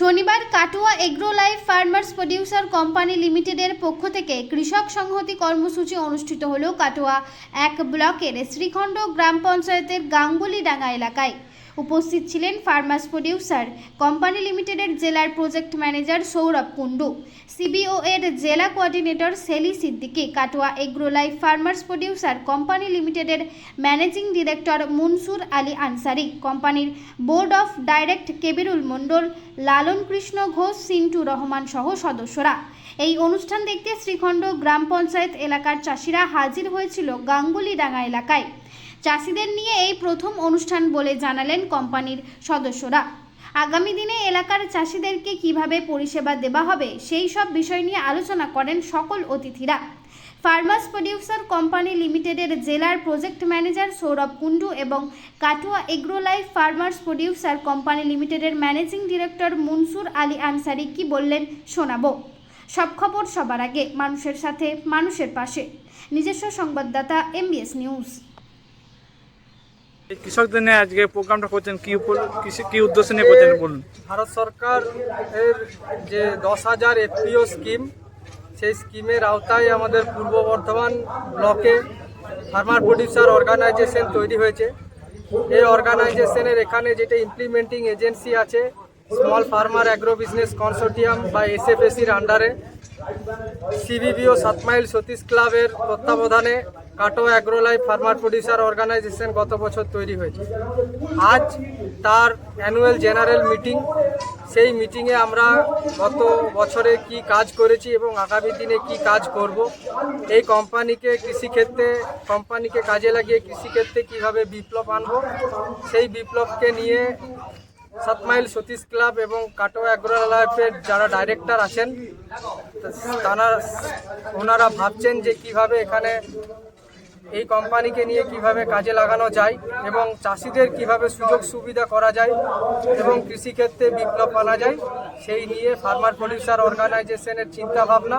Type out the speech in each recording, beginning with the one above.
শনিবার Katwa agro life farmers producer company লিমিটেডের পক্ষ থেকে কৃষক সংহতি কর্মসূচি অনুষ্ঠিত হল কাটোয়া এক ব্লকের শ্রীখণ্ড গ্রাম পঞ্চায়েতের গাঙ্গুলি গাঙ্গুলিডাঙ্গা এলাকায়। উপস্থিত ছিলেন ফার্মার্স প্রডিউসার। কোম্পানি লিমিটেডের জেলার project manager Sourav Kundu. CBO এর জেলা coordinator Seli Siddiqui. Katwa agro life farmers producer company লিমিটেডের ম্যানেজিং ডিরেক্টর মুনসুর আলী আনসারি। কোম্পানির board of direct Kebirul Mondal, Lalan Krishna Ghosh, Sintu Rahman সহ সদস্যরা। এই অনুষ্ঠান দেখতে শ্রীখণ্ড গ্রাম পঞ্চায়েত এলাকার চাষিরা হাজির হয়েছিল গাঙ্গুলি গাঙ্গুলিডাঙ্গা এলাকায়। চাষিদের নিয়ে এই প্রথম অনুষ্ঠান বলে জানালেন কোম্পানির সদস্যরা। আগামী দিনে এলাকার চাষিদেরকে কীভাবে পরিষেবা দেওয়া হবে সেই সব বিষয় নিয়ে আলোচনা করেন সকল অতিথিরা। ফার্মার্স প্রডিউসার কোম্পানি লিমিটেডের জেলার প্রজেক্ট ম্যানেজার সৌরভ কুণ্ডু এবং Katwa agro life farmers producer company লিমিটেডের ম্যানেজিং ডিরেক্টর মনসুর আলী আনসারি কি বললেন শোনাবো। সব খবর সবার আগে মানুষের সাথে, মানুষের পাশে। নিজস্ব সংবাদদাতা এমবিএস নিউজ কৃষকদের নিয়ে আজকে প্রোগ্রামটা করছেন কি কি উদ্দেশ্য নিয়ে করছেন বলুন? ভারত সরকার এর যে দশ হাজার এফপিও স্কিম সেই স্কিমের আওতায় আমাদের পূর্ব বর্ধমান ব্লকে ফার্মার প্রডিউসার অর্গানাইজেশন তৈরি হয়েছে। এই অর্গানাইজেশনের এখানে যেটা ইমপ্লিমেন্টিং এজেন্সি আছে small farmer agro business consortium বা এসএফএসির আন্ডারে সিবিবিও সাতমাইল সতীশ ক্লাবের তত্ত্বাবধানে Katwa agro life farmer producer organisation গত বছর তৈরি হয়েছে। আজ তার অ্যানুয়াল জেনারেল মিটিং। সেই মিটিংয়ে আমরা গত বছরে কি কাজ করেছি এবং আগামী দিনে কি কাজ করব, এই কোম্পানিকে কৃষিক্ষেত্রে, কোম্পানিকে কাজে লাগিয়ে কৃষিক্ষেত্রে কীভাবে বিপ্লব আনব, সেই বিপ্লবকে নিয়ে সাতমাইল সতীশ ক্লাব এবং কাটো অ্যাগ্রো লাইফের যারা ডাইরেক্টর আছেন তারা ওনারা ভাবছেন যে কীভাবে এখানে এই কোম্পানিকে নিয়ে কীভাবে কাজে লাগানো যায় এবং চাষিদের কীভাবে সুযোগ সুবিধা করা যায় এবং কৃষিক্ষেত্রে বিপ্লব আনা যায় সেই নিয়ে ফার্মার প্রডিউসার অর্গানাইজেশনের চিন্তা ভাবনা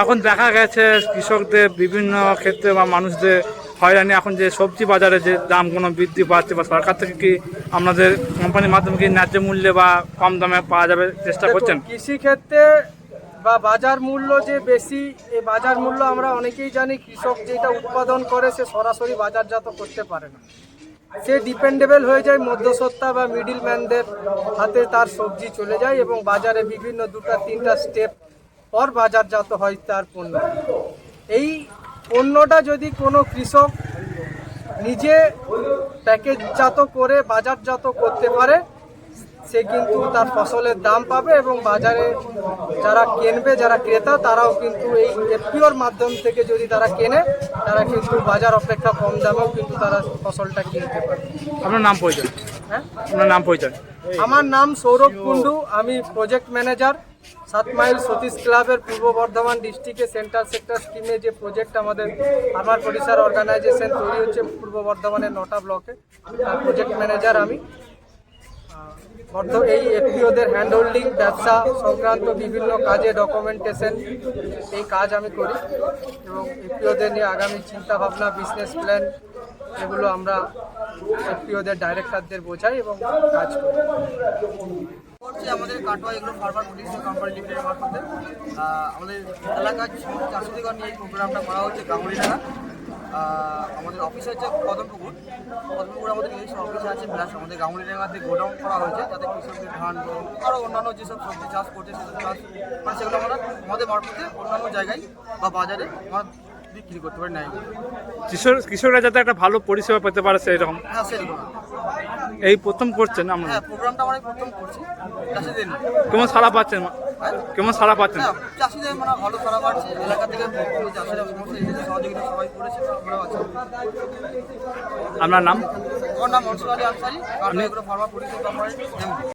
এখন দেখা গেছে কৃষকদের বিভিন্ন ক্ষেত্রে বা মানুষদের হয়রানি। এখন যে সবজি বাজারে যে দাম কোনো বৃদ্ধি পাচ্ছে বা সরকার থেকে কি আপনাদের কোম্পানির মাধ্যমে কি ন্যায্য মূল্যে বা কম দামে পাওয়া যাবে চেষ্টা করছেন? কৃষিক্ষেত্রে বা বাজার মূল্য যে বেশি এই বাজার মূল্য আমরা অনেকেই জানি কৃষক যেটা উৎপাদন করে সে সরাসরি বাজারজাত করতে পারে না। সে ডিপেন্ডেবল হয়ে যায় মধ্যসত্ত্বা বা মিডিল ম্যানদের হাতে তার সবজি চলে যায় এবং বাজারে বিভিন্ন দুটা, তিনটা স্টেপ পর বাজারজাত হয় তার পণ্য। এই পণ্যটা যদি কোনো কৃষক নিজে প্যাকেজজাত করে বাজারজাত করতে পারে সে কিন্তু তার ফসলের দাম পাবে এবং বাজারে যারা কিনবে যারা ক্রেতা তারাও কিন্তু এই এফপিওর মাধ্যম থেকে যদি তারা কেনে তারা কিন্তু বাজার অপেক্ষা কম দামেও কিন্তু তারা ফসলটা কিনতে পারে আপনার নাম পরিচয়? হ্যাঁ? আপনার নাম পরিচয়? আমার নাম সৌরভ কুণ্ডু আমি প্রজেক্ট ম্যানেজার সাত মাইল সতীশ ক্লাবের পূর্ব বর্ধমান ডিস্ট্রিক্টে সেন্ট্রাল সেক্টর স্কিমে যে প্রজেক্ট আমাদের আমার প্রডিউসার অর্গানাইজেশন তৈরি হচ্ছে পূর্ব বর্ধমানের নটা ব্লকে। তার প্রজেক্ট ম্যানেজার আমি। বর্ধ এই এফপিওদের হ্যান্ড হোল্ডিং ব্যবসা সংক্রান্ত বিভিন্ন কাজে ডকুমেন্টেশন এই কাজ আমি করি এবং এফপিওদের নিয়ে আগামী চিন্তাভাবনা বিজনেস প্ল্যান এগুলো আমরা এফপিওদের ডাইরেক্টরদের বোঝাই এবং কাজ করি। আমাদের কাটোয়া এগুলো ফার্মার প্রডিউসার কোম্পানি মারফতে আমাদের এলাকার চাষিদিগণ নিয়ে এই প্রোগ্রামটা করা হচ্ছে গাঙ্গুলিডাঙ্গা। আহ, আমাদের অফিস হচ্ছে কদমপুকুর কদমপুকুর আমাদের নিজস্ব অফিস আছে প্লাস আমাদের গাঙ্গুলিডাঙ্গাতে গোডাউন করা হয়েছে যাতে কৃষকদের ধান আরও অন্যান্য যেসব সবজি চাষ করছে সেসব চাষ মানে সেগুলো আমরা আমাদের মারফতে অন্যান্য জায়গায় বা বাজারে আমরা বিক্রি করতে পারি নাই কৃষক কৃষকরা যাতে একটা ভালো পরিষেবা পেতে পারে সেই রকম হ্যাঁ সেরকম। এই প্রথম করছেন আমরা? হ্যাঁ প্রোগ্রামটা আমরা প্রথম করছি কেমন সারা পাচ্ছেন? কেমন সারা পাচ্ছেন? চাষিদের মানে ভালো সারা পাচ্ছে। এলাকা থেকে চাষিরা সমস্ত এসেছে সহযোগিতা সবাই করেছে আমরাও আছি। আপনার নাম? আমার নাম মনসুর আলী আনসারি ফার্মা কোম্পানি